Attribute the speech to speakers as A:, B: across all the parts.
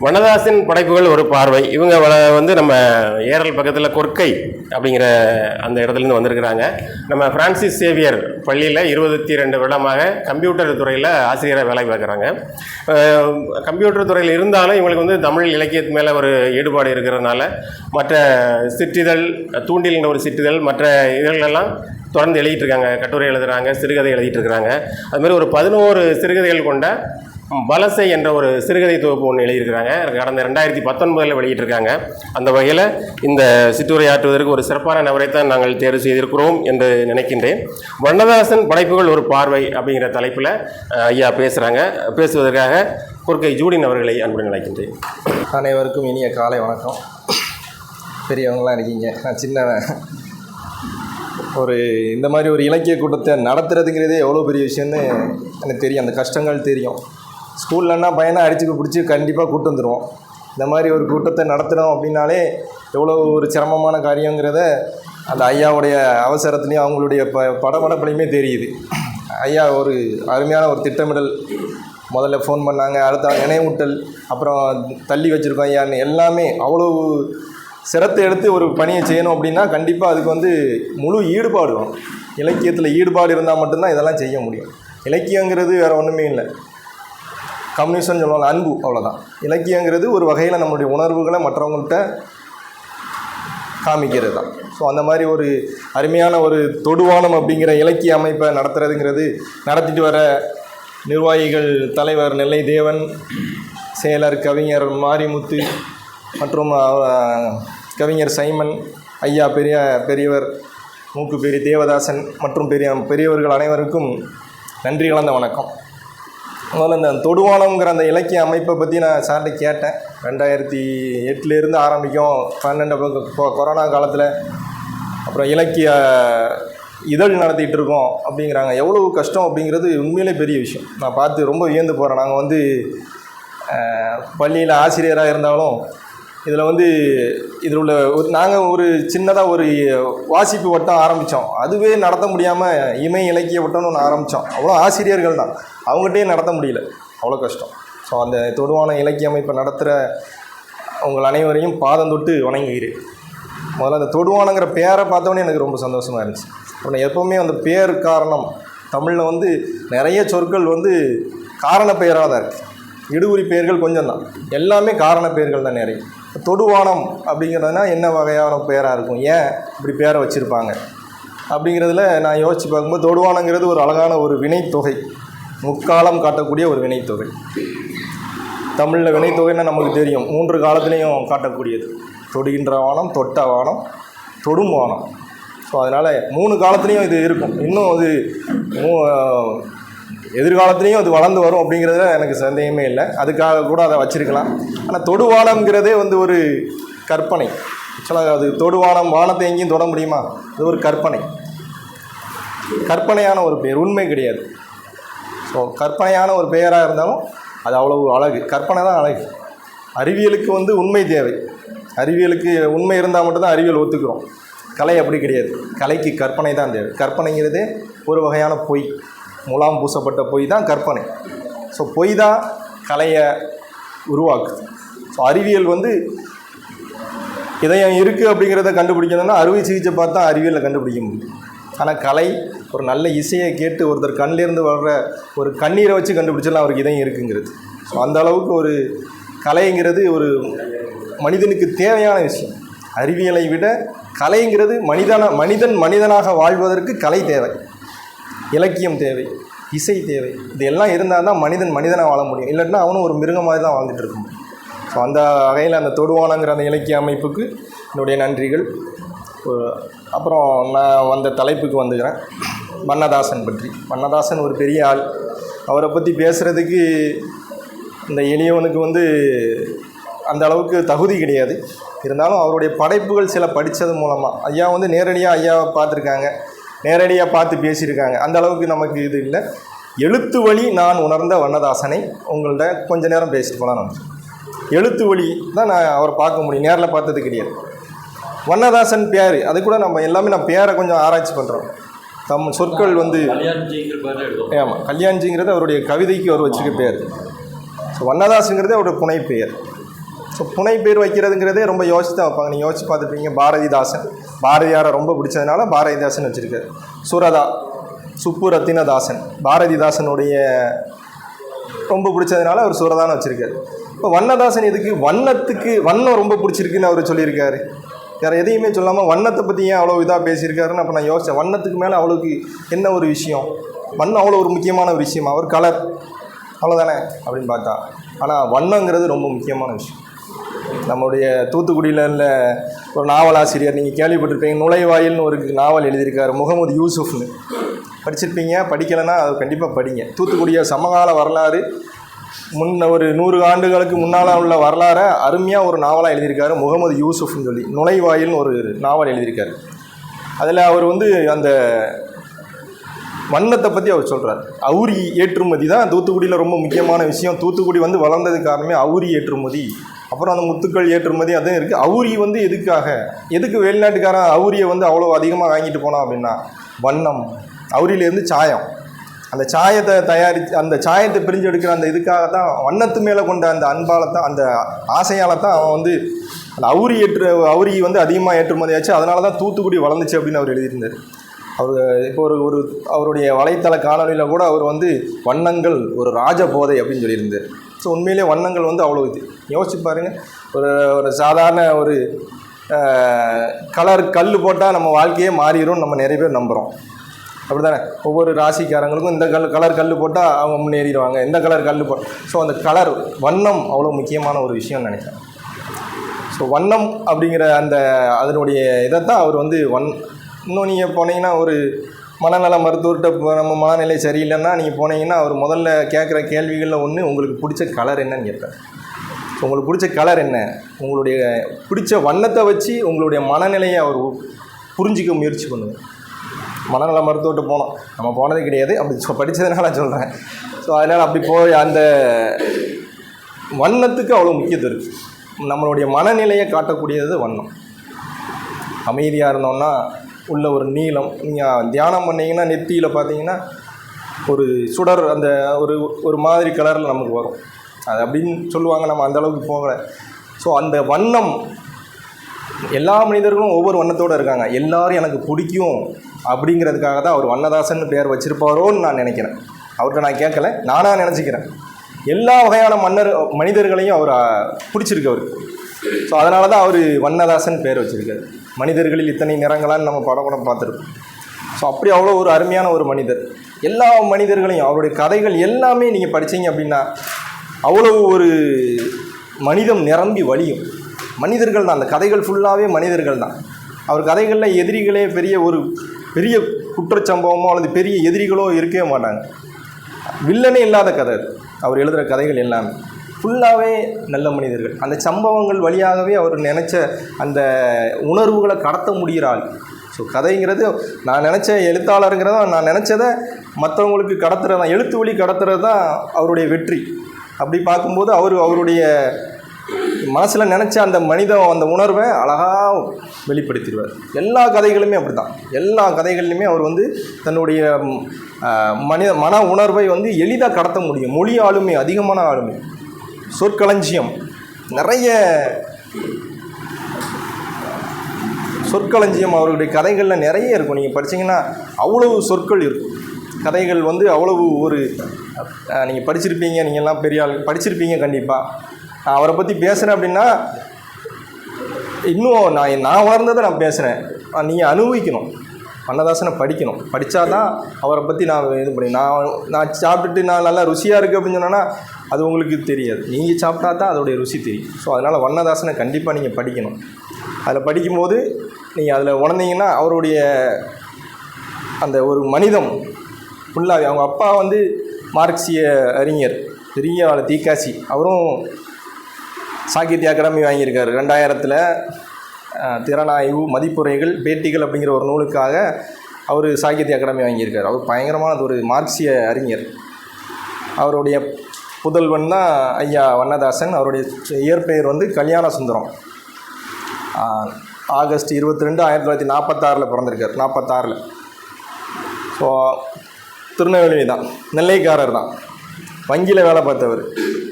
A: வனதாசன் படைப்புகள் ஒரு பார்வை. இவங்க வ- வந்து நம்ம ஏரல் பக்கத்தில் கொற்கை அப்படிங்கிற அந்த இடத்துலேருந்து வந்திருக்கிறாங்க. நம்ம ஃப்ரான்சிஸ் சேவியர் பள்ளியில் இருபத்தி ரெண்டு வருடமாக கம்ப்யூட்டர் துறையில் ஆசிரியராக வேலை பார்க்குறாங்க. கம்ப்யூட்டர் துறையில் இருந்தாலும் இவங்களுக்கு வந்து தமிழ் இலக்கியத்து மேலே ஒரு ஈடுபாடு இருக்கிறதுனால மற்ற சிற்றிதழ் தூண்டில்ங்கிற ஒரு சிற்றிதழ் மற்ற இதழெல்லாம் தொடர்ந்து எழுதிட்டு இருக்காங்க. கட்டுரை எழுதுகிறாங்க சிறுகதை எழுதிட்டு இருக்கிறாங்க. அதுமாதிரி ஒரு பதினோரு சிறுகதைகள் கொண்ட வலசை என்ற ஒரு சிறுகதை தொகுப்பு ஒன்று எழுதியிருக்கிறாங்க. கடந்த ரெண்டாயிரத்தி பத்தொன்பதில் வெளியிட்டிருக்காங்க. அந்த வகையில் இந்த சிற்றுரையாற்றுவதற்கு ஒரு சிறப்பான நபரை தான் நாங்கள் தேர்வு செய்திருக்கிறோம் என்று நினைக்கின்றேன். வண்ணதாசன் படைப்புகள் ஒரு பார்வை அப்படிங்கிற தலைப்பில் ஐயா பேசுகிறாங்க பேசுவதற்காக குறுக்கை ஜூடின் அவர்களை அன்புடன் நினைக்கின்றேன்
B: அனைவருக்கும் இனிய காலை வணக்கம். பெரியவங்களாம் இருக்கீங்க. நான் சின்னவன். ஒரு இந்த மாதிரி ஒரு இலக்கிய கூட்டத்தை நடத்துறதுங்கிறதே எவ்வளோ பெரிய விஷயம்னு எனக்கு தெரியும். அந்த கஷ்டங்கள் தெரியும். ஸ்கூல்லன்னா பையனை அடிச்சுக்க பிடிச்சி கண்டிப்பாக கூட்டு வந்துடுவோம் இந்த மாதிரி ஒரு கூட்டத்தை நடத்துகிறோம் அப்படின்னாலே எவ்வளோ ஒரு சிரமமான காரியங்கிறத அந்த ஐயாவுடைய அவசரத்துலேயும் அவங்களுடைய ப படபடப்புலையுமே தெரியுது. ஐயா ஒரு அருமையான ஒரு திட்டமிடல். முதல்ல ஃபோன் பண்ணாங்க அடுத்த நினைவூட்டல் அப்புறம் தள்ளி வச்சுருக்கோம் ஐயான்னு எல்லாமே அவ்வளோ சிரத்தை எடுத்து ஒரு பணியை செய்யணும் அப்படின்னா கண்டிப்பாக அதுக்கு வந்து முழு ஈடுபாடு வேணும். இலக்கியத்தில் ஈடுபாடு இருந்தால் மட்டும்தான் இதெல்லாம் செய்ய முடியும். இலக்கியங்கிறது வேறு ஒன்றுமே இல்லை. கம்யூனிசம்னு சொல்லுவாங்க அன்பு அவ்வளோதான் இலக்கியங்கிறது ஒரு வகையில் நம்மளுடைய உணர்வுகளை மற்றவங்கள்ட்ட காமிக்கிறது தான் ஸோ அந்த மாதிரி ஒரு அருமையான ஒரு தொடுவானம் அப்படிங்கிற இலக்கிய அமைப்பை நடத்துறதுங்கிறது நடத்திட்டு வர நிர்வாகிகள் தலைவர் நெல்லை தேவன் செயலர் கவிஞர் மாரிமுத்து மற்றும் கவிஞர் சைமன் ஐயா பெரிய பெரியவர் மூக்கு பெரிய தேவதாசன் மற்றும் பெரிய பெரியவர்கள் அனைவருக்கும் நன்றி கலந்த வணக்கம். முதல்ல இந்த தொடுவானம்ங்கிற அந்த இலக்கிய அமைப்பை பற்றி நான் சார்கிட்ட கேட்டேன். ரெண்டாயிரத்தி எட்டுலேருந்து ஆரம்பிக்கும் பன்னெண்டு கொ- கொரோனா காலத்தில் அப்புறம் இலக்கிய இதழ் நடத்திட்டு இருக்கோம் அப்படிங்கிறாங்க. எவ்வளவு கஷ்டம் அப்படிங்கிறது உண்மையிலே பெரிய விஷயம். நான் பார்த்து ரொம்ப வியந்து போகிறேன் நாங்கள் வந்து பள்ளியில் ஆசிரியராக இருந்தாலும் இதில் வந்து இதில் உள்ள ஒரு நாங்கள் ஒரு சின்னதாக ஒரு வாசிப்பு வட்டம் ஆரம்பித்தோம் அதுவே நடத்த முடியாமல் இமை இலக்கிய வட்டம்னு ஒன்று ஆரம்பித்தோம் அவ்வளோ ஆசிரியர்கள் தான். அவங்ககிட்டயே நடத்த முடியல. அவ்வளோ கஷ்டம். ஸோ அந்த தொடுவான இலக்கிய அமைப்பை நடத்துகிற உங்கள் அனைவரையும் பாதம் தொட்டு வணங்குகிறேன். முதல்ல அந்த தொடுவானங்கிற பேரை பார்த்தோன்னே எனக்கு ரொம்ப சந்தோஷமாக இருந்துச்சு. அப்புறம் எப்போவுமே அந்த பேர் காரணம் தமிழில் வந்து நிறைய சொற்கள் வந்து காரண பெயராக தான் இருக்குது இடுகுறி பெயர்கள் கொஞ்சம் தான் எல்லாமே காரண பெயர்கள் தான் நிறைய. தொடுவானம் அப்படிங்கிறதுனா என்ன வகையான பெயராக இருக்கும்? ஏன் இப்படி பேரை வச்சுருப்பாங்க? அப்படிங்கிறதுல நான் யோசித்து பார்க்கும்போது தொடுவானங்கிறது ஒரு அழகான ஒரு வினைத்தொகை. முக்காலம் காட்டக்கூடிய ஒரு வினைத்தொகை. தமிழில் வினைத்தொகைன்னா நமக்கு தெரியும். மூன்று காலத்துலேயும் காட்டக்கூடியது. தொடுகின்ற வானம் தொட்ட வானம் தொடும் வானம். ஸோ அதனால் மூணு காலத்துலேயும் இது இருக்கும். இன்னும் அது மூ எதிர்காலத்துலேயும் அது வளர்ந்து வரும் அப்படிங்கிறதுல எனக்கு சந்தேகமே இல்லை. அதுக்காக கூட அதை வச்சுருக்கலாம். ஆனால் தொடுவானம்ங்கிறதே வந்து ஒரு கற்பனை. ஆக்சுவலாக அது தொடுவானம் வானத்தை எங்கேயும் தொட முடியுமா? அது ஒரு கற்பனை. கற்பனையான ஒரு பெயர். உண்மை கிடையாது. ஸோ கற்பனையான ஒரு பெயராக இருந்தாலும் அது அவ்வளவு அழகு. கற்பனை தான் அழகு. அறிவியலுக்கு வந்து உண்மை தேவை. அறிவியலுக்கு உண்மை இருந்தால் மட்டும்தான் அறிவியல் ஒத்துக்கிறோம். கலை அப்படி கிடையாது. கலைக்கு கற்பனை தான் தேவை. கற்பனைங்கிறதே ஒரு வகையான பொய். முலாம் பூசப்பட்ட பொய் தான் கற்பனை. ஸோ பொய் தான் கலையை உருவாக்குது. ஸோ அறிவியல் வந்து இதயம் இருக்குது அப்படிங்கிறத கண்டுபிடிக்கணும்னா அறுவை சிகிச்சை பார்த்தா அறிவியலில் கண்டுபிடிக்க முடியும். ஆனால் கலை ஒரு நல்ல இசையை கேட்டு ஒருத்தர் கண்ணிலேருந்து வர்ற ஒரு கண்ணீரை வச்சு கண்டுபிடிச்சலாம் அவருக்கு இதயம் இருக்குங்கிறது. ஸோ அந்த அளவுக்கு ஒரு கலைங்கிறது ஒரு மனிதனுக்கு தேவையான விஷயம். அறிவியலை விட கலைங்கிறது மனிதன மனிதன் மனிதனாக வாழ்வதற்கு கலை தேவை. இலக்கியம் தேவை இசை தேவை இது எல்லாம் இருந்தால் தான் மனிதன் மனிதனாக வாழ முடியும். இல்லைன்னா அவனும் ஒரு மிருகம் மாதிரி தான் வாழ்ந்துட்டு இருக்க முடியும். ஸோ அந்த வகையில் அந்த தொடுவானங்கிற அந்த இலக்கிய அமைப்புக்கு என்னுடைய நன்றிகள். அப்புறம் நான் வந்த தலைப்புக்கு வந்துக்கிறேன். மன்னதாசன் பற்றி. மன்னதாசன் ஒரு பெரிய ஆள். அவரை பற்றி பேசுகிறதுக்கு இந்த எளியவனுக்கு வந்து அந்த அளவுக்கு தகுதி கிடையாது. இருந்தாலும் அவருடைய படைப்புகள் சில படித்தது மூலமாக ஐயா வந்து நேரடியாக ஐயாவை பார்த்துருக்காங்க. நேரடியாக பார்த்து பேசியிருக்காங்க. அந்த அளவுக்கு நமக்கு இது இல்லை. எழுத்து வழி நான் உணர்ந்த வண்ணதாசனை உங்கள்கிட்ட கொஞ்ச நேரம் பேசிட்டு போகலாம் நம்ம. எழுத்து வழி தான் நான் அவரை பார்க்க முடியும். நேரில் பார்த்தது கிடையாது. வண்ணதாசன் பேர் அது கூட நம்ம எல்லாமே நம்ம பேரை கொஞ்சம் ஆராய்ச்சி பண்ணுறோம் தம் சொற்கள் வந்து ஆமாம் கல்யாண்ஜிங்கிறது அவருடைய கவிதைக்கு அவர் வச்சுக்க பேர். ஸோ வண்ணதாசுங்கிறது அவருடைய புனை பெயர் ஸோ புனை பேர் வைக்கிறதுங்கிறதே ரொம்ப யோசிச்சு தான் வைப்பாங்க. நீங்கள் யோசிச்சு பார்த்துருப்பீங்க பாரதிதாசன். பாரதியாரை ரொம்ப பிடிச்சதுனால பாரதிதாசன் வச்சுருக்காரு. சுரதா சுப்பு ரத்தினதாசன் பாரதிதாசனுடைய ரொம்ப பிடிச்சதுனால அவர் சுரதான்னு வச்சுருக்காரு. இப்போ வண்ணதாசன் எதுக்கு? வண்ணத்துக்கு வண்ணம் ரொம்ப பிடிச்சிருக்குன்னு அவர் சொல்லியிருக்காரு. வேறு எதையுமே சொல்லாமல் வண்ணத்தை பற்றி ஏன் அவ்வளோ இதாக பேசியிருக்காருன்னு அப்போ நான் யோசித்தேன் வண்ணத்துக்கு மேலே அவ்வளோக்கு என்ன ஒரு விஷயம்? வண்ணம் அவ்வளோ ஒரு முக்கியமான ஒரு விஷயமா. அவர் கலர். அவ்வளோதானே அப்படின்னு பார்த்தா. ஆனால் வண்ணங்கிறது ரொம்ப முக்கியமான விஷயம். நம்முடைய தூத்துக்குடியில் உள்ள ஒரு நாவலாசிரியர் நீங்கள் கேள்விப்பட்டிருப்பீங்க நுழைவாயில்னு ஒரு நாவல் எழுதியிருக்காரு முகமது யூசுஃப்னு. படிச்சிருப்பீங்க படிக்கலைன்னா அது கண்டிப்பாக படிங்க. தூத்துக்குடிய சமகால வரலாறு முன்ன ஒரு நூறு ஆண்டுகளுக்கு முன்னால் உள்ள வரலாறை அருமையாக ஒரு நாவலாக எழுதியிருக்காரு முகமது யூசுஃப்னு சொல்லி. நுழைவாயில்னு ஒரு நாவல் எழுதியிருக்காரு. அதில் அவர் வந்து அந்த வண்ணத்தை பற்றி அவர் சொல்கிறார் அவுரி ஏற்றுமதி தான் தூத்துக்குடியில் ரொம்ப முக்கியமான விஷயம். தூத்துக்குடி வந்து வளர்ந்தது காரணமே அவுரி ஏற்றுமதி. அப்புறம் அந்த முத்துக்கள் ஏற்றுமதி அதுவும் இருக்குது அவுரி வந்து எதுக்காக? எதுக்கு வெளிநாட்டுக்காரன் அவுரியை வந்து அவ்வளோ அதிகமாக வாங்கிட்டு போனான் அப்படின்னா வண்ணம். அவுரியிலேருந்து சாயம். அந்த சாயத்தை தயாரித்து அந்த சாயத்தை பிரிஞ்சு எடுக்கிற அந்த இதுக்காக தான் வண்ணத்து மேலே கொண்ட அந்த அன்பால் தான் அந்த ஆசையால் தான் அவன் வந்து அந்த அவுரி ஏற்று அவுரி வந்து அதிகமாக ஏற்றுமதியாச்சு அதனால தான் தூத்துக்குடி வளர்ந்துச்சு அப்படின்னு அவர் எழுதியிருந்தார். அவர் இப்போ ஒரு ஒரு அவருடைய வலைத்தள காணொலியில் கூட அவர் வந்து வண்ணங்கள் ஒரு ராஜ போதை அப்படின்னு சொல்லியிருந்தார். ஸோ உண்மையிலே வண்ணங்கள் வந்து அவ்வளோ இது. யோசிச்சு பாருங்கள் ஒரு ஒரு சாதாரண ஒரு கலர் கல் போட்டால் நம்ம வாழ்க்கையே மாறிடும் நம்ம நிறைய பேர் நம்புகிறோம் அப்படி தானே ஒவ்வொரு ராசிக்காரங்களுக்கும் இந்த கல் கலர் கல் போட்டால் அவங்க முன்னேறிடுவாங்க. இந்த கலர் கல் போ ஸோ அந்த கலர் வண்ணம் அவ்வளோ முக்கியமான ஒரு விஷயம்னு நினைக்கிறேன். ஸோ வண்ணம் அப்படிங்கிற அந்த அதனுடைய இதை தான் அவர் வந்து வன் இன்னும் நீங்கள் போனீங்கன்னா ஒரு மனநல மருத்துவர்கிட்ட இப்போ நம்ம மனநிலை சரியில்லைன்னா நீங்கள் போனீங்கன்னா அவர் முதல்ல கேட்குற கேள்விகளில் ஒன்று உங்களுக்கு பிடிச்ச கலர் என்னன்னு கேட்பார் ஸோ உங்களுக்கு பிடிச்ச கலர் என்ன? உங்களுடைய பிடிச்ச வண்ணத்தை வச்சு உங்களுடைய மனநிலையை அவர் புரிஞ்சிக்க முயற்சி பண்ணுவார் மனநல மருத்துவர்கிட்ட போனோம். நம்ம போனதே கிடையாது. அப்படி படித்ததுனால நான் சொல்கிறேன் ஸோ அதனால் அப்படி போய் அந்த வண்ணத்துக்கு அவ்வளோ முக்கியத்துவம் இருக்குது நம்மளுடைய மனநிலையை காட்டக்கூடியது வண்ணம். அமைதியாக இருந்தோம்னா உள்ள ஒரு நீளம். நீங்கள் தியானம் பண்ணிங்கன்னா நெத்தியில் பார்த்தீங்கன்னா ஒரு சுடர் அந்த ஒரு ஒரு மாதிரி கலரில் நமக்கு வரும். அது அப்படின்னு சொல்லுவாங்க நம்ம அந்தளவுக்கு போகலை. ஸோ அந்த வண்ணம் எல்லா மனிதர்களும் ஒவ்வொரு வண்ணத்தோடு இருக்காங்க. எல்லாரும் எனக்கு பிடிக்கும் அப்படிங்கிறதுக்காக தான் அவர் வண்ணதாசன் பேர் வச்சுருப்பாரோன்னு நான் நினைக்கிறேன். அவர்கிட்ட நான் கேட்கல நானாக நினச்சிக்கிறேன். எல்லா வகையான மன்னர் மனிதர்களையும் அவர் பிடிச்சிருக்கு அவருக்கு. ஸோ அதனால தான் அவர் வண்ணதாசன் பேர் வச்சுருக்காரு. மனிதர்களில் இத்தனை நிறங்களான்னு நம்ம படம் கூட பார்த்துருக்கோம். ஸோ அப்படி அவ்வளோ ஒரு அருமையான ஒரு மனிதர். எல்லா மனிதர்களையும் அவருடைய கதைகள் எல்லாமே நீங்கள் படிச்சீங்க அப்படின்னா அவ்வளோ ஒரு மனிதம் நிரம்பி வழியும். மனிதர்கள் தான். அந்த கதைகள் ஃபுல்லாகவே மனிதர்கள் தான். அவர் கதைகளில் எதிரிகளே பெரிய ஒரு பெரிய குற்றச்சம்பவமோ அல்லது பெரிய எதிரிகளோ இருக்கவே மாட்டாங்க. வில்லனே இல்லாத கதை அவர் எழுதுகிற கதைகள் எல்லாமே. ஃபுல்லாகவே நல்ல மனிதர்கள். அந்த சம்பவங்கள் வழியாகவே அவர் நினச்ச அந்த உணர்வுகளை கடத்த முடிகிறாள் ஸோ கதைங்கிறது நான் நினச்ச எழுத்தாளருங்கிறத நான் நினச்சதை மற்றவங்களுக்கு கடத்துறது தான் எழுத்து வழி கடத்துறது தான் அவருடைய வெற்றி. அப்படி பார்க்கும்போது அவர் அவருடைய மனசில் நினச்ச அந்த மனித அந்த உணர்வை அழகாக வெளிப்படுத்திடுவார். எல்லா கதைகளுமே அப்படி தான் எல்லா கதைகள்லையுமே அவர் வந்து தன்னுடைய மனித மன உணர்வை வந்து எளிதாக கடத்த முடியும். மொழி ஆளுமை அதிகமான ஆளுமை. சொற்களஞ்சியம். நிறைய சொற்களஞ்சியம் அவர்களுடைய கதைகளில் நிறைய இருக்கும். நீங்கள் படிச்சீங்கன்னா அவ்வளவு சொற்கள் இருக்கும். கதைகள் வந்து அவ்வளவு ஒரு நீங்கள் படிச்சிருப்பீங்க நீங்கள் எல்லாம் பெரிய ஆள் படிச்சிருப்பீங்க கண்டிப்பாக நான் அவரை பற்றி பேசுகிறேன் அப்படின்னா இன்னும் நான் நான் உணர்ந்ததை நான் பேசுகிறேன் நீங்கள் அனுபவிக்கணும். அன்னதாசனை படிக்கணும். படித்தா தான் அவரை பற்றி நான் இது பண்ணி நான் நான் சாப்பிட்டுட்டு நான் நல்லா ருசியாக இருக்குது அப்படின்னு சொன்னேன்னா அது உங்களுக்கு தெரியாது. நீங்கள் சாப்பிட்டா தான் அதோடைய ருசி தெரியும். ஸோ அதனால் வண்ணதாசனை கண்டிப்பாக நீங்கள் படிக்கணும். அதில் படிக்கும்போது நீங்கள் அதில் உணர்ந்தீங்கன்னா அவருடைய அந்த ஒரு மனிதம் ஃபுல்லாகவே அவங்க அப்பா வந்து மார்க்சிய அறிஞர் பெரிய தீக்காசி. அவரும் சாகித்ய அகாடமி வாங்கியிருக்காரு. ரெண்டாயிரத்தில் திறனாய்வு மதிப்புரைகள் பேட்டிகள் அப்படிங்கிற ஒரு நூலுக்காக அவர் சாகித்ய அகாடமி வாங்கியிருக்கார். அவர் பயங்கரமானது ஒரு மார்க்சிய அறிஞர். அவருடைய புதல்வன் தான் ஐயா வண்ணதாசன். அவருடைய இயற்பெயர் வந்து கல்யாண சுந்தரம். ஆகஸ்ட் இருபத்தி ரெண்டு ஆயிரத்தி தொள்ளாயிரத்தி நாற்பத்தாறில் பிறந்திருக்கார். நாற்பத்தாறில். ஸோ திருநெல்வேலி தான். நெல்லைக்காரர் தான். வங்கியில் வேலை பார்த்தவர்.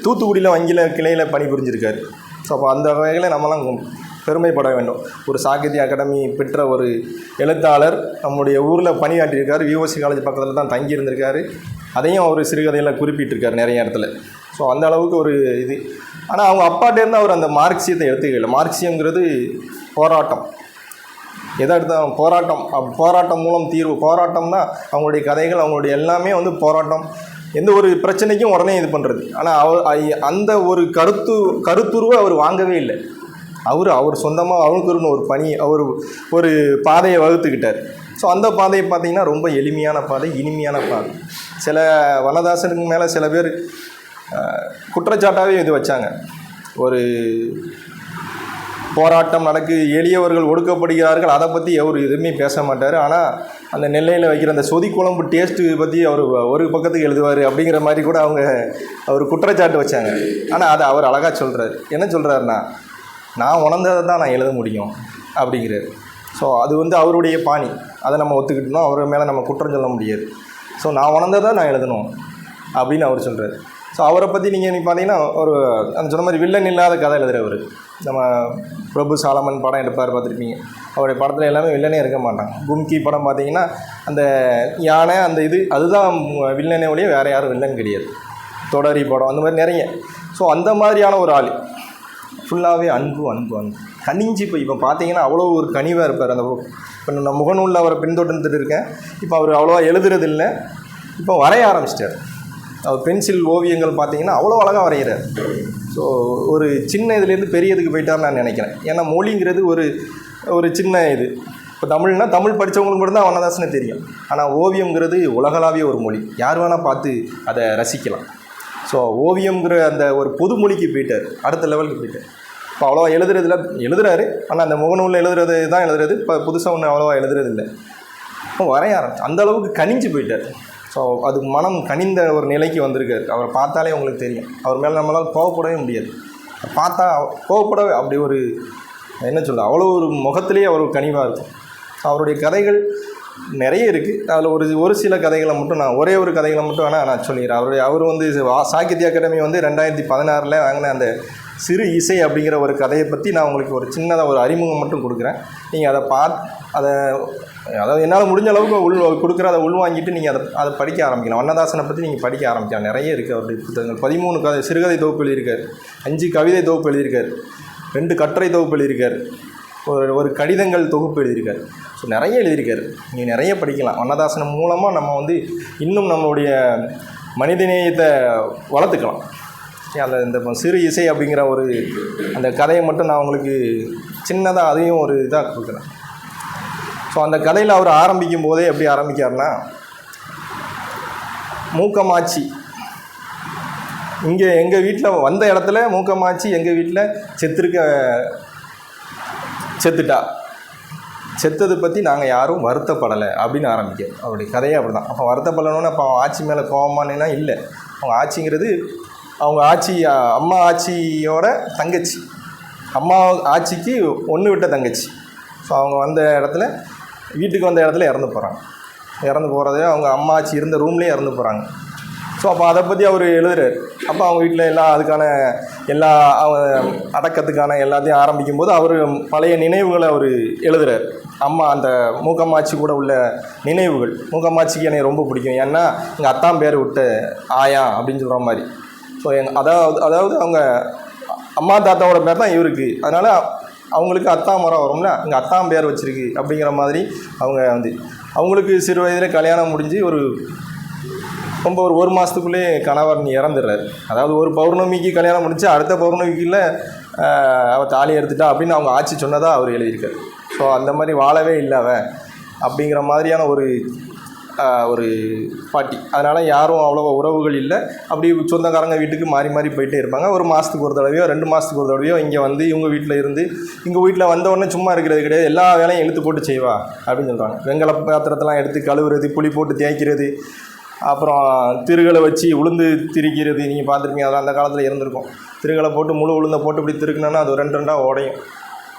B: தூத்துக்குடியில் வங்கியில் கிளையில் பணிபுரிஞ்சிருக்கார். ஸோ அப்போ அந்த வகையில் நம்மலாம் பெருமைப்பட வேண்டும். ஒரு சாகித்ய அகாடமி பெற்ற ஒரு எழுத்தாளர் நம்முடைய ஊரில் பணியாற்றியிருக்காரு. விஓசி காலேஜ் பக்கத்தில் தான் தங்கி இருந்திருக்காரு அதையும் அவர் சிறுகதையில் குறிப்பிட்டிருக்கார் நிறைய இடத்துல. ஸோ அந்த அளவுக்கு ஒரு இது. ஆனால் அவங்க அப்பாட்டேருந்து அவர் அந்த மார்க்சியத்தை எடுத்துக்கல மார்க்சியங்கிறது போராட்டம். எதை எடுத்தாலும் போராட்டம். அப் போராட்டம் மூலம் தீர்வு. போராட்டம்னா அவங்களுடைய கதைகள் அவங்களுடைய எல்லாமே வந்து போராட்டம். எந்த ஒரு பிரச்சனைக்கும் உடனே இது பண்ணுறது ஆனால் அவர் அந்த ஒரு கருத்து கருத்துருவை அவர் வாங்கவே இல்லை. அவர் அவர் சொந்தமாக அவருக்குன்னு ஒரு பணி அவர் ஒரு பாதையை வகுத்துக்கிட்டார். ஸோ அந்த பாதையை பார்த்தீங்கன்னா ரொம்ப எளிமையான பாதை இனிமையான பாதை. சில வனதாசனுக்கு மேலே சில பேர் குற்றச்சாட்டாகவே இது வச்சாங்க. ஒரு போராட்டம் நடக்கு எளியவர்கள் ஒடுக்கப்படுகிறார்கள் அதை பற்றி அவர் எதுவுமே பேச மாட்டார். ஆனால் அந்த நெல்லையில் வைக்கிற அந்த சொதி குழம்பு டேஸ்ட்டு பற்றி அவர் ஒரு பக்கத்துக்கு எழுதுவார் அப்படிங்கிற மாதிரி கூட அவங்க அவர் குற்றச்சாட்டு வச்சாங்க. ஆனால் அதை அவர் அழகாக சொல்கிறார் என்ன சொல்கிறாருன்னா நான் உணர்ந்ததை தான் நான் எழுத முடியும் அப்படிங்கிறார். ஸோ அது வந்து அவருடைய பாணி. அதை நம்ம ஒத்துக்கிட்டோம் அவர் மேலே நம்ம குற்றம் சொல்ல முடியாது. ஸோ நான் உணர்ந்ததை நான் எழுதணும் அப்படின்னு அவர் சொல்கிறார் ஸோ அவரை பற்றி நீங்கள் நீ பார்த்தீங்கன்னா ஒரு அந்த சொன்ன மாதிரி வில்லன் இல்லாத கதை எழுதுகிறவர் நம்ம பிரபு சாலமன் படம் எடுப்பார் பார்த்துருப்பீங்க. அவருடைய படத்தில் எல்லாமே வில்லனே இருக்க மாட்டாங்க. கும்கி படம் பார்த்தீங்கன்னா அந்த யானை அந்த இது அதுதான் வில்லனே ஒழிய வேறு யாரும் வில்லன் கிடையாது. தொடரி படம் அந்த மாதிரி நிறைய. ஸோ அந்த மாதிரியான ஒரு ஆள். ஃபுல்லாகவே அன்பு அன்பு அன்பு. கனிஞ்சு இப்போ இப்போ பார்த்தீங்கன்னா அவ்வளோ ஒரு கனிவாக இருப்பார். அந்த இப்போ நான் முகநூலில் அவரை பின்தொடர்ந்துட்டு இருக்கேன். இப்போ அவர் அவ்வளோவா எழுதுறது இல்லை இப்போ வரைய ஆரம்பிச்சிட்டார். அவர் பென்சில் ஓவியங்கள் பார்த்தீங்கன்னா அவ்வளோ அழகாக வரைகிறார் ஸோ ஒரு சின்ன இதுலேருந்து பெரியதுக்கு போயிட்டார் நான் நினைக்கிறேன். ஏன்னா மொழிங்கிறது ஒரு ஒரு சின்ன இது. இப்போ தமிழ்னா தமிழ் படித்தவங்களுக்கு மட்டும் தான் வண்ணதாசனை தெரியும். ஆனால் ஓவியங்கிறது உலகளாவிய ஒரு மொழி. யார் வேணால் பார்த்து அதை ரசிக்கலாம். ஸோ ஓவியம்ங்கிற அந்த ஒரு பொது மொழிக்கு போயிட்டார். அடுத்த லெவலுக்கு போயிட்டார். இப்போ அவ்வளோவா எழுதுறதுல எழுதுறாரு. ஆனால் அந்த முகநூலில் எழுதுறது தான் எழுதுறது. இப்போ புதுசாக ஒன்று அவ்வளோவா எழுதுறது இல்லை இப்போ வரைய ஆரம்பிச்சு அந்த அளவுக்கு கனிஞ்சு போயிட்டார். ஸோ அது மனம் கனிந்த ஒரு நிலைக்கு வந்திருக்காரு. அவரை பார்த்தாலே உங்களுக்கு தெரியும். அவர் மேலே நம்மளால் கோவப்படவே முடியாது. பார்த்தா கோவப்படவே அப்படி ஒரு என்ன சொல்ல அவ்வளோ ஒரு முகத்திலேயே அவர் கனிவாக இருக்கும். அவருடைய கதைகள் நிறைய இருக்குது அதில் ஒரு ஒரு சில கதைகளை மட்டும் நான் ஒரே ஒரு கதைகளை மட்டும் வேணால் நான் சொல்லிடுறேன். அவருடைய அவர் வந்து சாகித்ய அகாடமி வந்து ரெண்டாயிரத்தி பதினாறில் வாங்கின அந்த சிறு இசை அப்படிங்கிற ஒரு கதையை பற்றி நான் உங்களுக்கு ஒரு சின்னதாக ஒரு அறிமுகம் மட்டும் கொடுக்குறேன். நீங்கள் அதை பார்த்து அதை அதாவது என்னால் முடிஞ்ச அளவுக்கு உள் கொடுக்குற அதை உள்வாங்கிட்டு நீங்கள் அதை அதை படிக்க ஆரம்பிக்கலாம். வண்ணதாசனை பற்றி நீங்கள் படிக்க ஆரம்பிக்கலாம். நிறைய இருக்குது அவருடைய புத்தகங்கள். பதிமூணு கதை சிறுகதை தொகுப்பு எழுதியிருக்கார். அஞ்சு கவிதை தொகுப்பு எழுதியிருக்கார். ரெண்டு கட்டுரை தொகுப்பு எழுதியிருக்கார். ஒரு ஒரு கடிதங்கள் தொகுப்பு எழுதியிருக்கார். ஸோ நிறைய எழுதியிருக்காரு. நீங்கள் நிறைய படிக்கலாம். வண்ணதாசன் மூலமாக நம்ம வந்து இன்னும் நம்மளுடைய மனிதநேயத்தை வளர்த்துக்கலாம். அந்த இந்த சிறு இசை அப்படிங்கிற ஒரு அந்த கதையை மட்டும் நான் உங்களுக்கு சின்னதாக அதையும் ஒரு இதாக கொடுக்குறேன். ஸோ அந்த கதையில் அவர் ஆரம்பிக்கும் போதே எப்படி ஆரம்பிக்காருன்னா மூக்கமாச்சி இங்கே எங்கள் வீட்டில் வந்த இடத்துல மூக்கமாச்சி எங்கள் வீட்டில் செத்துருக்க செத்துட்டா. செத்ததை பற்றி நாங்கள் யாரும் வருத்தப்படலை அப்படின்னு ஆரம்பிக்கும். அவருடைய கதையே அப்படி தான் அப்போ வருத்தப்படணும்னு அப்போ அவன் ஆட்சி மேலே கோவமானேன்னா இல்லை. அவங்க ஆட்சிங்கிறது அவங்க ஆட்சி அம்மா ஆட்சியோட தங்கச்சி. அம்மா ஆட்சிக்கு ஒன்று விட்ட தங்கச்சி. ஸோ அவங்க வந்த இடத்துல வீட்டுக்கு வந்த இடத்துல இறந்து போகிறாங்க இறந்து போகிறதே அவங்க அம்மா ஆட்சி இருந்த ரூம்லேயே இறந்து போகிறாங்க ஸோ அப்போ அதை பற்றி அவர் எழுதுறாரு. அப்போ அவங்க வீட்டில் எல்லாம் அதுக்கான எல்லா அடக்கத்துக்கான எல்லாத்தையும் ஆரம்பிக்கும் போது அவர் பழைய நினைவுகளை அவர் எழுதுறார். அம்மா அந்த மூக்கம்மாச்சி கூட உள்ள நினைவுகள். மூக்கம்மாச்சிக்கு எனக்கு ரொம்ப பிடிக்கும். ஏன்னா எங்கள் அத்தான் பேர் விட்ட ஆயா அப்படின்னு சொல்கிற மாதிரி. ஸோ எங் அதாவது அதாவது அவங்க அம்மா தாத்தாவோட பேர் தான் இவருக்கு. அதனால் அவங்களுக்கு அத்தா மரம் வரும்ல எங்கள் அத்தான் பேர் வச்சுருக்கு அப்படிங்கிற மாதிரி அவங்க வந்து அவங்களுக்கு சிறு வயதில் கல்யாணம் முடிஞ்சு ஒரு ரொம்ப ஒரு ஒரு மாதத்துக்குள்ளேயே கணவர் இறந்துடுறாரு. அதாவது ஒரு பௌர்ணமிக்கு கல்யாணம் முடிச்சு அடுத்த பௌர்ணமிக்குள்ள அவள் தாலி எடுத்துட்டா அப்படின்னு அவங்க ஆட்சி சொன்னதாக அவர் எழுதியிருக்காரு. ஸோ அந்த மாதிரி வாழவே இல்லை அவன் அப்படிங்கிற மாதிரியான ஒரு ஒரு பாட்டி. அதனால் யாரும் அவ்வளோவா உறவுகள் இல்லை. அப்படி சொந்தக்காரங்க வீட்டுக்கு மாறி மாறி போயிட்டே இருப்பாங்க. ஒரு மாதத்துக்கு ஒரு தடவையோ ரெண்டு மாதத்துக்கு ஒரு தடவையோ இங்கே வந்து இவங்க வீட்டில் இருந்து இங்கே வீட்டில் வந்தவொடனே சும்மா இருக்கிறது கிடையாது. எல்லா வேலையும் இழுத்து போட்டு செய்வா அப்படின்னு சொல்கிறாங்க வெங்கல பாத்திரத்தெல்லாம் எடுத்து கழுவுறது புளி போட்டு தேய்க்கிறது அப்புறம் திருகளை வச்சு உளுந்து திரிக்கிறது நீங்கள் பார்த்துருப்பீங்க அதெல்லாம் அந்த காலத்தில் இருந்திருக்கும். திருகளை போட்டு முழு உளுந்தை போட்டு இப்படி திருக்குனோன்னா அது ரெண்டு ரெண்டாக உடையும்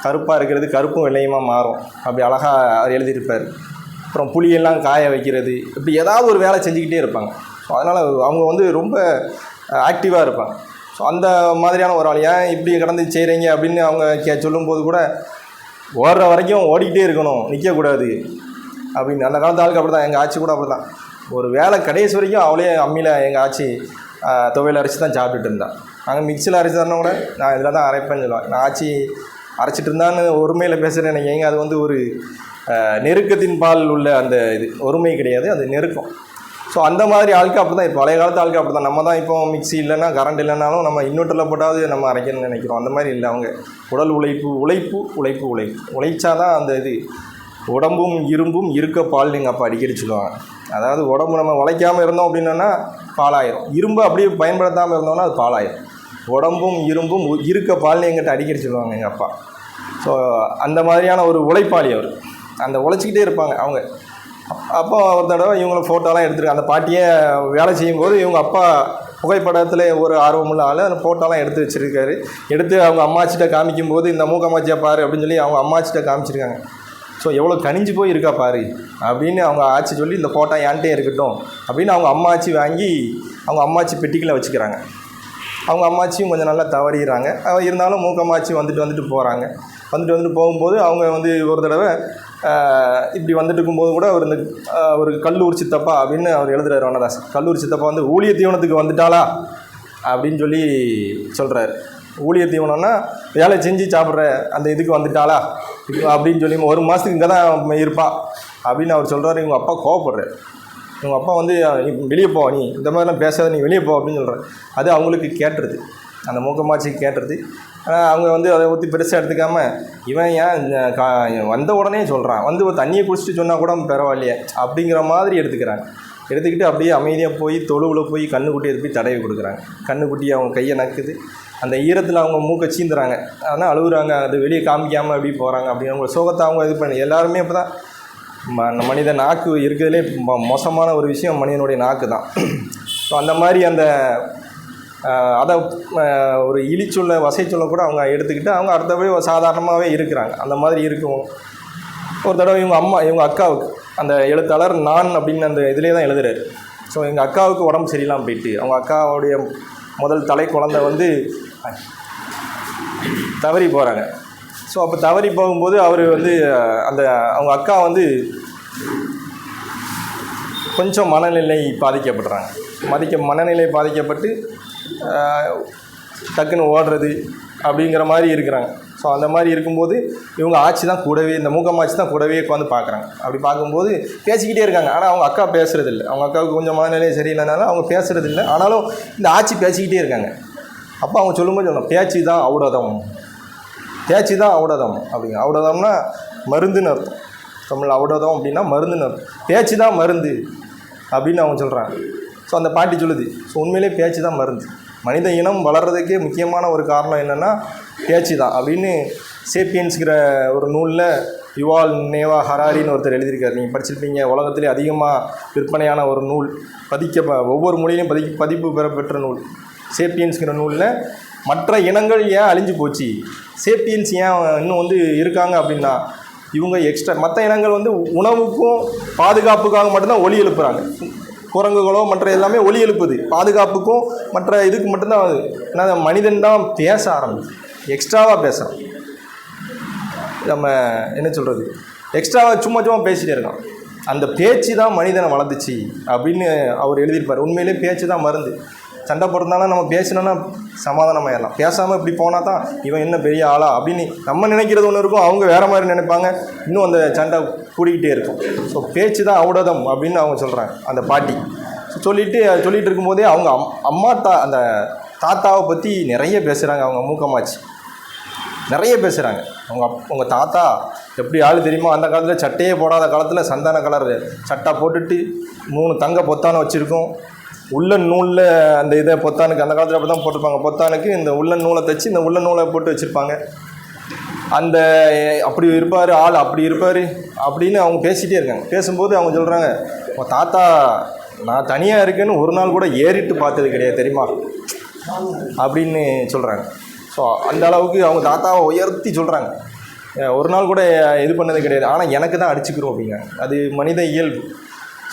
B: கருப்பாக இருக்கிறது கருப்பும் வெள்ளையுமா மாறும். அப்படி அழகாக அவர் எழுதியிருப்பார். அப்புறம் புளியெல்லாம் காய வைக்கிறது இப்படி ஏதாவது ஒரு வேலை செஞ்சுக்கிட்டே இருப்பாங்க. ஸோ அதனால் அவங்க வந்து ரொம்ப ஆக்டிவாக இருப்பாங்க. ஸோ அந்த மாதிரியான ஒரு ஆள் ஏன் இப்படி கடந்து செய்கிறீங்க அப்படின்னு அவங்க கே சொல்லும்போது கூட ஓடுற வரைக்கும் ஓடிக்கிட்டே இருக்கணும் நிற்கக்கூடாது அப்படின்னு. அந்த காலத்து ஆளுக்கு அப்படி தான் எங்கள் ஆட்சி கூட அப்படி தான் ஒரு வேலை கடைசி வரைக்கும் அவளே அம்மியில் எங்கள் ஆச்சு துவையில் அரைச்சி தான் சாப்பிட்டுட்டு இருந்தான் நாங்கள் மிக்சியில் அரைச்சி தானே கூட நான் இதில் தான் அரைப்பேன்னு சொல்லுவேன் நான் ஆச்சு அரைச்சிட்டு இருந்தான்னு ஒருமையில் பேசுகிறேன் எனக்கு ஏங்க அது வந்து ஒரு நெருக்கத்தின் பால் உள்ள அந்த இது ஒருமை கிடையாது அது நெருக்கம். ஸோ அந்த மாதிரி ஆளுக்கு அப்படி தான் இப்போ பழைய காலத்து ஆளுக்கு அப்படி தான் நம்ம தான் இப்போ மிக்ஸி இல்லைன்னா கரண்ட் இல்லைனாலும் நம்ம இன்வெர்ட்டரில் போட்டாவது நம்ம அரைக்கணும்னு நினைக்கிறோம். அந்த மாதிரி இல்லை அவங்க உடல் உழைப்பு உழைப்பு உழைப்பு உழைப்பு. உழைச்சாதான் அந்த இது உடம்பும் இரும்பும் இருக்க பால் எங்கள் அப்பா அடிக்கடி சொல்லுவாங்க. அதாவது உடம்பு நம்ம உழைக்காமல் இருந்தோம் அப்படின்னா பாலாயிரும். இரும்பு அப்படியே பயன்படுத்தாமல் இருந்தோம்னா அது பாலாயிரும். உடம்பும் இரும்பும் உ- இருக்க பால்னு எங்கிட்ட அடிக்கடி சொல்லுவாங்க எங்கள் அப்பா. ஸோ அந்த மாதிரியான ஒரு உழைப்பாளி அவர். அந்த உழைச்சிக்கிட்டே இருப்பாங்க அவங்க. அப்போ ஒரு தடவை இவங்கள ஃபோட்டோலாம் எடுத்துருக்காங்க அந்த பாட்டியை வேலை செய்யும்போது இவங்க அப்பா புகைப்படத்தில் ஒரு ஆர்வமுள்ள ஆள். அந்த ஃபோட்டோலாம் எடுத்து வச்சுருக்காரு. எடுத்து அவங்க அம்மாச்சிட்ட காமிக்கும்போது இந்த மூக்கம்மாச்சியை பாரு அப்படின்னு சொல்லி அவங்க அம்மாச்சிட்ட காமிச்சிருக்காங்க. ஸோ எவ்வளோ கனிஞ்சு போய் இருக்கா பாரு அப்படின்னு அவங்க ஆச்சி சொல்லி இந்த ஃபோட்டோ ஏன்ட்டே இருக்கட்டும் அப்படின்னு அவங்க அம்மாச்சி வாங்கி அவங்க அம்மாச்சி பெட்டிக்கில் வச்சுக்கிறாங்க. அவங்க அம்மாச்சியும் கொஞ்சம் நல்லா தவறிடுறாங்க. இருந்தாலும் மூக்கம்மாச்சி வந்துட்டு வந்துட்டு போகிறாங்க வந்துட்டு வந்துட்டு போகும்போது அவங்க வந்து ஒரு தடவை இப்படி வந்துட்டு இருக்கும்போது கூட அவர் இந்த ஒரு கல்லூர் சித்தப்பா அப்படின்னு அவர் எழுதுறாரு வண்ணதாசன். கல்லூர் சித்தப்பா வந்து ஊழிய தீவனத்துக்கு வந்துட்டாளா? அப்படின்னு சொல்லி சொல்கிறாரு ஊழிய தீவனம்னா வேலை செஞ்சு சாப்பிட்ற அந்த இதுக்கு வந்துட்டாளா? அப்படின்னு சொல்லி ஒரு மாதத்துக்கு இங்கே தான் இருப்பா. அப்படின்னு அவர் சொல்கிறாரு இவங்க அப்பா கோவப்படுறாரு. இவங்க அப்பா வந்து நீ வெளியே போ நீ இந்த மாதிரிலாம் பேசாத நீ வெளியே போ அப்படின்னு சொல்கிறேன் அது அவங்களுக்கு கேட்டுருது. அந்த மூக்கமாச்சிக்கு கேட்டுருது. ஆனால் அவங்க வந்து அதை பற்றி பெருசாக எடுத்துக்காம இவன் ஏன் கா- வந்த உடனே சொல்கிறான் வந்து ஒரு தண்ணியை குடிச்சிட்டு சொன்னால் கூட பரவாயில்லையே அப்படிங்கிற மாதிரி எடுத்துக்கிறாங்க. எடுத்துக்கிட்டு அப்படியே அமைதியாக போய் தொழுவில் போய் கண்ணுக்குட்டியை போய் தடவி கொடுக்குறாங்க. கண்ணுக்குட்டி அவங்க கையை நக்குது. அந்த ஈரத்தில் அவங்க மூக்கை சீந்துறாங்க. ஆனால் அழுகுறாங்க. அது வெளியே காமிக்காமல் அப்படி போகிறாங்க அப்படின்னு அவங்க சோகத்தை அவங்க இது பண்ணி எல்லாருமே இப்போ தான் ம மனித நாக்கு இருக்கிறதுலே மோசமான ஒரு விஷயம் மனிதனுடைய நாக்கு தான் ஸோ அந்த மாதிரி அந்த அதை ஒரு இழிச்சொல்ல வசைச்சொல்ல கூட அவங்க எடுத்துக்கிட்டு அவங்க அடுத்தபடி சாதாரணமாகவே இருக்கிறாங்க. அந்த மாதிரி இருக்கும். ஒரு தடவை இவங்க அம்மா இவங்க அக்காவுக்கு அந்த எழுத்தாளர் நான் அப்படின்னு அந்த இதிலே தான் எழுதுறாரு. ஸோ எங்கள் அக்காவுக்கு உடம்பு சரியில்லாமல் போயிட்டு அவங்க அக்காவுடைய முதல் தலை குழந்தை வந்து தவறி போகிறாங்க ஸோ அப்போ தவறி போகும்போது அவர் வந்து அந்த அவங்க அக்கா வந்து கொஞ்சம் மனநிலை பாதிக்கப்படுறாங்க மதிக்க மனநிலை பாதிக்கப்பட்டு டக்குன்னு ஓடுறது அப்படிங்கிற மாதிரி இருக்கிறாங்க. ஸோ அந்த மாதிரி இருக்கும்போது இவங்க ஆட்சி தான் கூடவே இந்த மூக்கம்மாச்சி தான் கூடவே உட்காந்து பார்க்குறாங்க. அப்படி பார்க்கும்போது பேசிக்கிட்டே இருக்காங்க. ஆனால் அவங்க அக்கா பேசுறது இல்லை அவங்க அக்காவுக்கு கொஞ்சம் மனநிலையை சரியில்லைனாலும் அவங்க பேசுறது இல்லை ஆனாலும் இந்த ஆட்சி பேசிக்கிட்டே இருக்காங்க. அப்போ அவங்க சொல்லும்போது சொல்லணும் பேச்சு தான் அவுடதம் பேச்சு தான் அவுடதம் அப்படிங்க அவுடதம்னா மருந்துன்னு அர்த்தம். தமிழ் அவுடதம் அப்படின்னா மருந்துன்னு அர்த்தம். பேச்சு தான் மருந்து அப்படின்னு அவங்க சொல்கிறாங்க ஸோ அந்த பாட்டி சொல்லுது. ஸோ உண்மையிலே பேச்சு தான் மருந்து. மனித இனம் வளர்கிறதுக்கே முக்கியமான ஒரு காரணம் என்னென்னா பேச்சு தான். அப்படின்னு சேப்பியன்ஸுங்கிற ஒரு நூலில் யுவால் நேவா ஹராரின்னு ஒருத்தர் எழுதியிருக்காரு. நீங்கள் படிச்சிருப்பீங்க. உலகத்திலே அதிகமாக விற்பனையான ஒரு நூல். பதிக்க ஒவ்வொரு மொழியிலையும் பதி பதிப்பு பெற பெற்ற நூல். சேப்பியன்ஸுங்கிற நூலில் மற்ற இனங்கள் ஏன் அழிஞ்சு போச்சு? சேப்பியன்ஸ் ஏன் இன்னும் வந்து இருக்காங்க அப்படின்னா இவங்க எக்ஸ்ட்ரா மற்ற இனங்கள் வந்து உணவுக்கும் பாதுகாப்புக்காக மட்டும்தான் ஒலி எழுப்புறாங்க. குரங்குகளோ மற்ற எல்லாமே ஒலி எழுப்புது. பாதுகாப்புக்கும் மற்ற இதுக்கு மட்டும்தான் அது. ஏன்னா மனிதன் தான் பேச ஆரம்பிச்சு எக்ஸ்ட்ராவாக பேசுகிறான் நம்ம என்ன சொல்கிறது எக்ஸ்ட்ராவாக சும்மா சும்மா பேசிகிட்டே இருக்கான். அந்த பேச்சு தான் மனிதனை வளர்ந்துச்சு அப்படின்னு அவர் எழுதியிருப்பார். உண்மையிலே பேச்சு தான் மருந்து. சண்டை போடுறதுனால நம்ம பேசினோன்னா சமாதானமாயிடலாம் பேசாமல் இப்படி போனால் தான் இவன் என்ன பெரிய ஆளா அப்படின்னு நம்ம நினைக்கிறது ஒன்று இருக்கும் அவங்க வேறு மாதிரி நினைப்பாங்க. இன்னும் அந்த சண்டை கூடிக்கிட்டே இருக்கும். ஸோ பேச்சு தான் அவுடதம் அப்படின்னு அவங்க சொல்கிறாங்க அந்த பாட்டி. ஸோ சொல்லிட்டு சொல்லிகிட்டு இருக்கும்போதே அவங்க அம் அம்மா தா அந்த தாத்தாவை பற்றி நிறைய பேசுகிறாங்க அவங்க மூக்கமாச்சு. நிறைய பேசுகிறாங்க அவங்க அப் உங்கள் தாத்தா எப்படி ஆள் தெரியுமா? அந்த காலத்தில் சட்டையே போடாத காலத்தில் சந்தான கலர் சட்டை போட்டுட்டு மூணு தங்க பொத்தானை வச்சுருக்கோம். உள்ளன் நூலில் அந்த இதை பொத்தானுக்கு அந்த காலத்தில் அப்படி தான் போட்டிருப்பாங்க. பொத்தானுக்கு இந்த உள்ளன் நூலை தைச்சி இந்த உள்ளன் நூலை போட்டு வச்சுருப்பாங்க. அந்த அப்படி இருப்பார் ஆள் அப்படி இருப்பார் அப்படின்னு அவங்க பேசிகிட்டே இருக்காங்க. பேசும்போது அவங்க சொல்கிறாங்க உங்கள் தாத்தா நான் தனியாக இருக்கேன்னு ஒரு நாள் கூட ஏறிட்டு பார்த்தது கிடையாது தெரியுமா? அப்படின்னு சொல்கிறாங்க ஸோ அந்த அளவுக்கு அவங்க தாத்தாவை உயர்த்தி சொல்கிறாங்க ஒரு நாள் கூட இது பண்ணது கிடையாது. ஆனால் எனக்கு தான் அடிச்சுக்கிறோம் அப்படிங்க. அது மனித இயல்பு.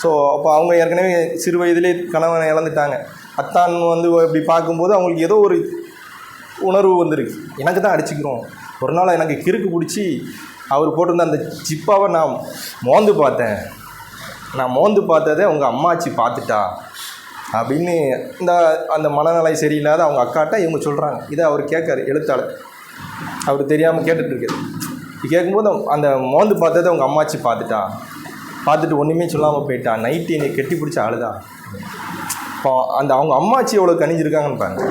B: ஸோ அப்போ அவங்க ஏற்கனவே சிறு வயதிலே கணவனை இழந்துட்டாங்க. அத்தான் வந்து இப்படி பார்க்கும்போது அவங்களுக்கு ஏதோ ஒரு உணர்வு வந்திருக்கு. எனக்கு தான் அடிச்சுக்கிறோம். ஒரு நாள் எனக்கு கிறுக்கு பிடிச்சி அவர் போட்டிருந்த அந்த ஜிப்பாவை நான் மோந்து பார்த்தேன். நான் மோந்து பார்த்ததை உங்கள் அம்மாச்சி பார்த்துட்டா? அப்படின்னு இந்த அந்த மனநிலை சரியில்லாத அவங்க அக்காட்ட இவங்க சொல்கிறாங்க இதை அவர் கேட்காரு எழுத்தாளர். அவர் தெரியாமல் கேட்டுட்ருக்காரு கேட்கும்போது அந்த மோந்து பார்த்ததை உங்கள் அம்மாச்சி பார்த்துட்டா? பார்த்துட்டு ஒன்றுமே சொல்லாமல் போயிட்டா. நைட்டு என்னை கெட்டி பிடிச்சி அழுதா இப்போ அந்த அவங்க அம்மாச்சி எவ்வளோ கணிஞ்சிருக்காங்கன்னு பாருங்க.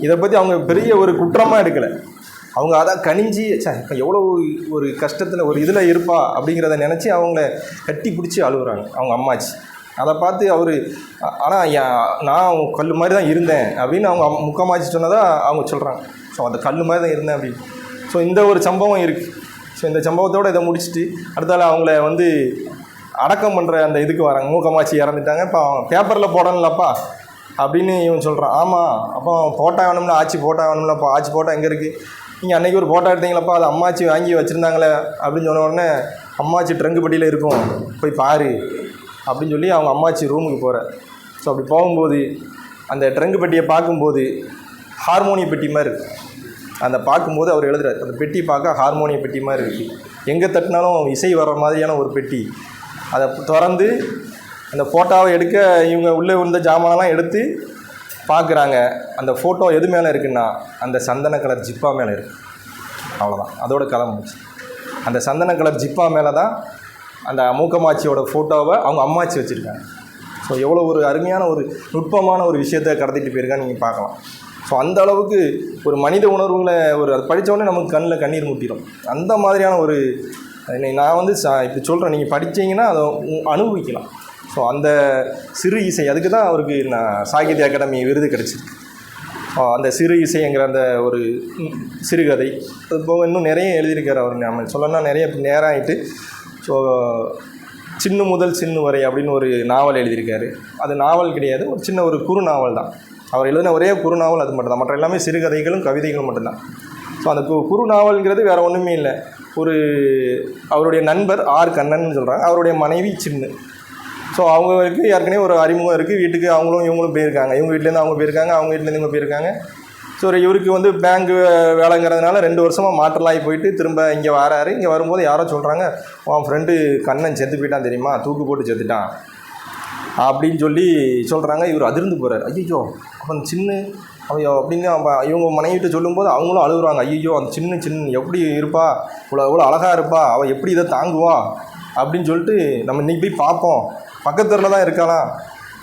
B: இதை பற்றி அவங்க பெரிய ஒரு குற்றமாக எடுக்கலை. அவங்க அதான் கணிஞ்சி சே இப்போ எவ்வளோ ஒரு கஷ்டத்தில் ஒரு இதில் இருப்பா அப்படிங்கிறத நினச்சி அவங்கள கட்டி பிடிச்சி அழுகுறாங்க அவங்க அம்மாச்சி. அதை பார்த்து அவர் ஆனால் நான் கல் மாதிரி தான் இருந்தேன் அப்படின்னு அவங்க அம்- முக்கம்மாச்சி சொன்னதாக அவங்க சொல்கிறாங்க ஸோ அந்த கல் மாதிரி தான் இருந்தேன் அப்படின்னு. ஸோ இந்த ஒரு சம்பவம் இருக்குது ஸோ இந்த சம்பவத்தோடு இதை முடிச்சுட்டு அடுத்தால அவங்கள வந்து அடக்கம் பண்ணுற அந்த இதுக்கு வராங்க. மூக்கமாச்சி இறந்துட்டாங்க. இப்போ பேப்பரில் போடணும்லப்பா. அப்படின்னு இவன் சொல்கிறான் ஆமாம் அப்போ ஃபோட்டோ வேணும்ல ஆச்சி ஃபோட்டோ வேணும்ல அப்போ ஆச்சி எங்கே இருக்குது நீங்கள் அன்றைக்கி ஒரு ஃபோட்டோ எடுத்தீங்களப்பா? அது அம்மாச்சி வாங்கி வச்சுருந்தாங்களே அப்படின்னு சொன்ன உடனே அம்மாச்சி ட்ரங்கு பெட்டியில் இருக்கும். போய் பாரு அப்படின்னு சொல்லி அவங்க அம்மாச்சி ரூமுக்கு போகிற ஸோ அப்படி போகும்போது அந்த ட்ரங்கு பெட்டியை பார்க்கும்போது ஹார்மோனிய பெட்டி மாதிரி இருக்குது அந்த பார்க்கும்போது அவர் எழுதுறாரு. அந்த பெட்டி பார்க்க ஹார்மோனிய பெட்டி மாதிரி இருக்குது எங்கே தட்டினாலும் இசை வர்ற மாதிரியான ஒரு பெட்டி. அதை திறந்து அந்த ஃபோட்டோவை எடுக்க இவங்க உள்ளே இருந்த ஜாமானெல்லாம் எடுத்து பார்க்குறாங்க. அந்த ஃபோட்டோ எது மேலே இருக்குன்னா அந்த சந்தன கலர் ஜிப்பா மேலே இருக்கு. அவ்வளோதான் அதோட கதை முடிச்சு அந்த சந்தன கலர் ஜிப்பா மேலே தான் அந்த மூக்கம்மாச்சியோட ஃபோட்டோவை அவங்க அம்மாச்சி வச்சுருக்காங்க. ஸோ எவ்வளோ ஒரு அருமையான ஒரு நுட்பமான ஒரு விஷயத்தை கடத்திட்டு போயிருக்கான்னு நீங்கள் பார்க்கலாம். ஸோ அந்த அளவுக்கு ஒரு மனித உணர்வுகளை ஒரு அது படித்தவொடனே நமக்கு கண்ணில் கண்ணீர் முட்டிடும் அந்த மாதிரியான ஒரு நான் வந்து சா இப்படி சொல்கிறேன் நீங்கள் படிச்சீங்கன்னா அதை அனுபவிக்கலாம். ஸோ அந்த சிறு இசை அதுக்கு தான் அவருக்கு நான் சாகித்ய அகாடமி விருது கிடச்சிருக்கு. அந்த சிறு இசைங்கிற அந்த ஒரு சிறுகதை இப்போ போக இன்னும் நிறைய எழுதியிருக்கார் அவர். நம்ம சொல்லணும்னா நிறைய நேரம் ஆயிட்டு ஸோ சின்ன முதல் சின்ன வரை அப்படின்னு ஒரு நாவல் எழுதியிருக்காரு. அது நாவல் கிடையாது ஒரு சின்ன ஒரு குறு நாவல் தான். அவர் எழுதின ஒரே குறு நாவல் அது மட்டும்தான். மற்ற எல்லாமே சிறுகதைகளும் கவிதைகளும் மட்டும்தான். ஸோ அந்த கு- குறு நாவல்ங்கிறது வேறு ஒன்றுமே இல்லை. ஒரு அவருடைய நண்பர் ஆர் கண்ணன் சொல்கிறாங்க அவருடைய மனைவி சின்னு. ஸோ அவங்களுக்கு ஏற்கனவே ஒரு அறிமுகம் இருக்குது வீட்டுக்கு அவங்களும் இவங்களும் போயிருக்காங்க. இவங்க வீட்டிலேருந்து அவங்க போயிருக்காங்க. அவங்க வீட்டிலேருந்து இவங்க போயிருக்காங்க. ஸோ இவருக்கு வந்து பேங்க் வேலைங்கிறதுனால ரெண்டு வருஷமாக மாற்றலாகி போயிட்டு திரும்ப இங்கே வராரு. இங்கே வரும்போது யாரோ சொல்கிறாங்க உன் ஃப்ரெண்டு கண்ணன் செத்து போயிட்டான் தெரியுமா? தூக்கு போட்டு செத்துட்டான். அப்படின்னு சொல்லி சொல்கிறாங்க இவர் அதிர்ந்து போகிறார் ஐயோ அவன் சின்ன ஐயோ அப்படின்னு அவன் இவங்க மனைவிட்டு சொல்லும்போது அவங்களும் அழுகுறாங்க. ஐயோ அந்த சின்ன சின்ன எப்படி இருப்பா? இவ்வளோ எவ்வளோ அழகாக இருப்பா? அவள் எப்படி இதை தாங்குவா? அப்படின்னு சொல்லிட்டு நம்ம இன்னைக்கு போய் பார்ப்போம். பக்கத்தில் தான் இருக்கலாம்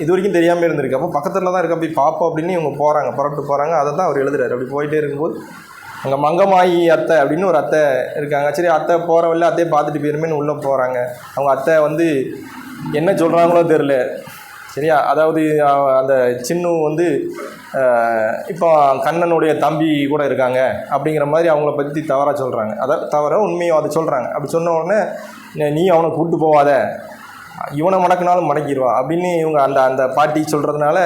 B: இது வரைக்கும் தெரியாமல் இருந்திருக்கு. அப்போ பக்கத்தில் தான் இருக்க போய் பார்ப்போம் அப்படின்னு இவங்க போகிறாங்க புறப்பட்டு போகிறாங்க அதை தான் அவர் எழுதுறாரு. அப்படி போயிட்டே இருக்கும்போது அங்கே மங்கமாயி அத்தை அப்படின்னு ஒரு அத்தை இருக்காங்க. சரி அத்தை போகிற வழியில அத்தையை பார்த்துட்டு போயிருமேன்னு உள்ளே போகிறாங்க அவங்க அத்தை வந்து என்ன சொல்கிறாங்களோ தெரில சரியா? அதாவது அந்த சின்னு வந்து இப்போ கண்ணனுடைய தம்பி கூட இருக்காங்க அப்படிங்கிற மாதிரி அவங்கள பற்றி தவறாக சொல்கிறாங்க அதை தவிர உண்மையும் அதை சொல்கிறாங்க அப்படி சொன்ன உடனே நீ- நீ அவனை கூப்பிட்டு போவாத. இவனை மடக்குனாலும் மடக்கிடுவா அப்படின்னு இவங்க அந்த அந்த பாட்டி சொல்கிறதுனால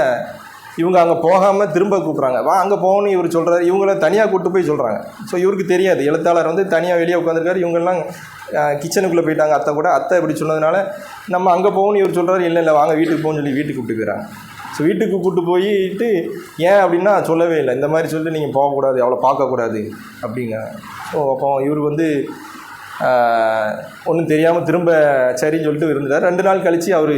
B: இவங்க அங்கே போகாமல் திரும்ப கூப்பிட்றாங்க. வா அங்கே போகணும்னு இவர் சொல்கிறாரு இவங்கள தனியாக கூப்பிட்டு போய் சொல்கிறாங்க ஸோ இவருக்கு தெரியாது. எழுத்தாளர் வந்து தனியாக வெளியே உட்காந்துருக்காரு இவங்கெல்லாம் கிச்சனுக்குள்ளே போயிட்டாங்க. அத்தை கூட அத்தை இப்படி சொன்னதுனால நம்ம அங்கே போகணும்னு இவர் சொல்கிறாரு இல்லை இல்லை வாங்க வீட்டுக்கு போகணும்னு சொல்லி வீட்டுக்கு கூப்பிட்டு போயிறாங்க. ஸோ வீட்டுக்கு கூப்பிட்டு போயிட்டு ஏன் அப்படின்னா சொல்லவே இல்லை. இந்த மாதிரி சொல்லிட்டு நீங்கள் போகக்கூடாது. அவ்வளோ பார்க்கக்கூடாது அப்படிங்க. ஸோ அப்போ இவர் வந்து ஒன்றும் தெரியாமல் திரும்ப சரின்னு சொல்லிட்டு இருந்தார் ரெண்டு நாள் கழித்து அவர்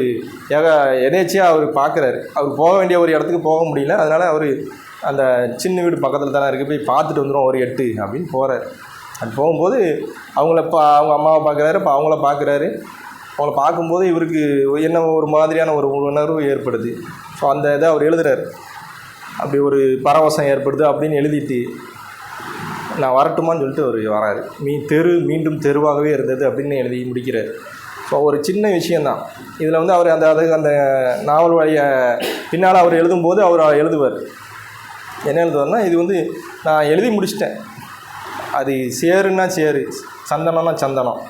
B: ஏக எதேச்சியாக அவர் பார்க்குறாரு அவர் போக வேண்டிய ஒரு இடத்துக்கு போக முடியல. அதனால் அவர் அந்த சின்ன வீடு பக்கத்தில் தானே இருக்குது போய் பார்த்துட்டு வந்துடும் ஒரு எட்டு அப்படின்னு போகிறார் அது போகும்போது அவங்கள பா அவங்க அம்மாவை பார்க்குறாரு இப்போ அவங்கள பார்க்குறாரு அவங்கள பார்க்கும்போது இவருக்கு என்ன ஒரு மாதிரியான ஒரு உணர்வு ஏற்படுது. ஸோ அந்த இதை அவர் எழுதுகிறார் அப்படி ஒரு பரவசம் ஏற்படுது அப்படின்னு எழுதிட்டு நான் வரட்டுமான்னு சொல்லிட்டு அவர் வராரு. மீ தெரு மீண்டும் தெருவாகவே இருந்தது அப்படின்னு எழுதி முடிக்கிறார். ஸோ ஒரு சின்ன விஷயந்தான் இதில் வந்து அவர் அந்த அது அந்த நாவல் வழியை பின்னால் அவர் எழுதும்போது அவர் எழுதுவார். என்ன எழுதுவார்னா இது வந்து நான் எழுதி முடிச்சிட்டேன். அது சேருன்னா சேரு சந்தனம்னா சந்தனம்.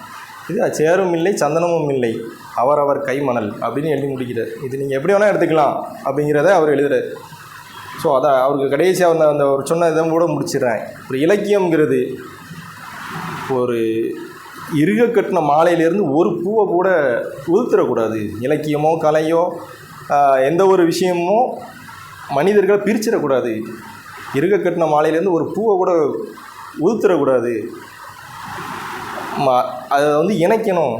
B: இது சேரும் இல்லை சந்தனமும் இல்லை. அவரவர் கைமணல் அப்படின்னு எழுதி முடிக்கிறார். இது நீங்கள் எப்படி வேணால் எடுத்துக்கலாம் அப்படிங்கிறத அவர் எழுதுகிறார் ஸோ அதான் அவருக்கு கடைசியாக அந்த அந்த ஒரு சொன்ன இதை கூட முடிச்சிடுறேன். ஒரு இலக்கியம்ங்கிறது ஒரு இறுக கட்டின மாலையிலேருந்து ஒரு பூவை கூட உதுத்துறக்கூடாது இலக்கியமோ கலையோ எந்த ஒரு விஷயமோ மனிதர்களை பிரிச்சிடக்கூடாது. இருக கட்டின மாலையிலேருந்து ஒரு பூவை கூட உதுத்துறக்கூடாது அதை வந்து இணைக்கணும்.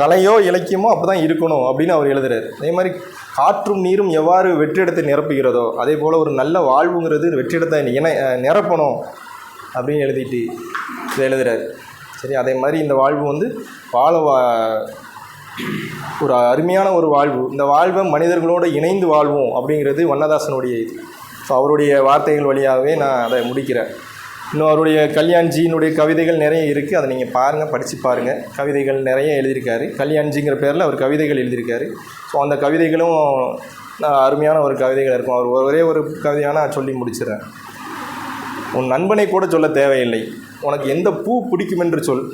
B: கலையோ இலக்கியமோ அப்போ தான் இருக்கணும் அப்படின்னு அவர் எழுதுறாரு. அதே மாதிரி காற்றும் நீரும் எவ்வாறு வெற்றிடத்தை நிரப்புகிறதோ அதே போல் ஒரு நல்ல வாழ்வுங்கிறது வெற்றிடத்தை இணை நிரப்பணும் அப்படின்னு எழுதிட்டு இதை சரி அதே மாதிரி இந்த வாழ்வு வந்து வாழ வா ஒரு அருமையான ஒரு வாழ்வு. இந்த வாழ்வை மனிதர்களோடு இணைந்து வாழ்வோம் அப்படிங்கிறது வண்ணதாசனுடைய இது. ஸோ அவருடைய வார்த்தைகள் வழியாகவே நான் அதை முடிக்கிறேன். இன்னும் அவருடைய கல்யாண்ஜியினுடைய கவிதைகள் நிறைய இருக்குது அதை நீங்கள் பாருங்கள் படித்து பாருங்கள் கவிதைகள் நிறைய எழுதியிருக்காரு. கல்யாண்ஜிங்கிற பேரில் அவர் கவிதைகள் எழுதியிருக்காரு. ஸோ அந்த கவிதைகளும் நான் அருமையான ஒரு கவிதைகள் இருக்கும். அவர் ஒரே ஒரு கவிதையாக நான் சொல்லி முடிச்சிடுறேன். உன் நண்பனை கூட சொல்ல தேவையில்லை. உனக்கு எந்த பூ பிடிக்கும் என்று சொல்.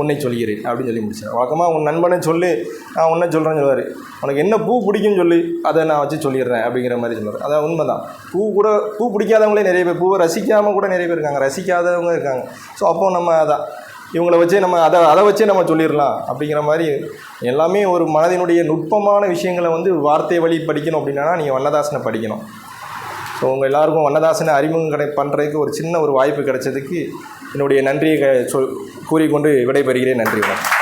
B: உன்னை சொல்கிறேன் அப்படின்னு சொல்லி முடிச்சேன் வழக்கமாக உன் நண்பனை சொல்லி நான் உன்னை சொல்கிறேன்னு சொல்லுவார். உனக்கு என்ன பூ பிடிக்கும்னு சொல்லி அதை நான் வச்சு சொல்லிடுறேன் அப்படிங்கிற மாதிரி சொல்லுவார். அதான் உண்மைதான். பூ கூட பூ பிடிக்காதவங்களே நிறைய பேர் பூவை ரசிக்காமல் கூட நிறைய பேர் இருக்காங்க. ரசிக்காதவங்க இருக்காங்க. ஸோ அப்போ நம்ம அதான் இவங்களை வச்சே நம்ம அதை அதை வச்சே நம்ம சொல்லிடலாம் அப்படிங்கிற மாதிரி எல்லாமே ஒரு மனதினுடைய நுட்பமான விஷயங்களை வந்து வார்த்தை வழி படிக்கணும் அப்படின்னா நீங்கள் வண்ணதாசனை படிக்கணும். ஸோ உங்கள் எல்லாருக்கும் வண்ணதாசனை அறிமுகம் கிடை பண்ணுறதுக்கு ஒரு சின்ன ஒரு வாய்ப்பு கிடைச்சதுக்கு என்னுடைய நன்றியை க- சொல் கூறிக்கொண்டு விடைபெறுகிறேன். நன்றி வணக்கம்.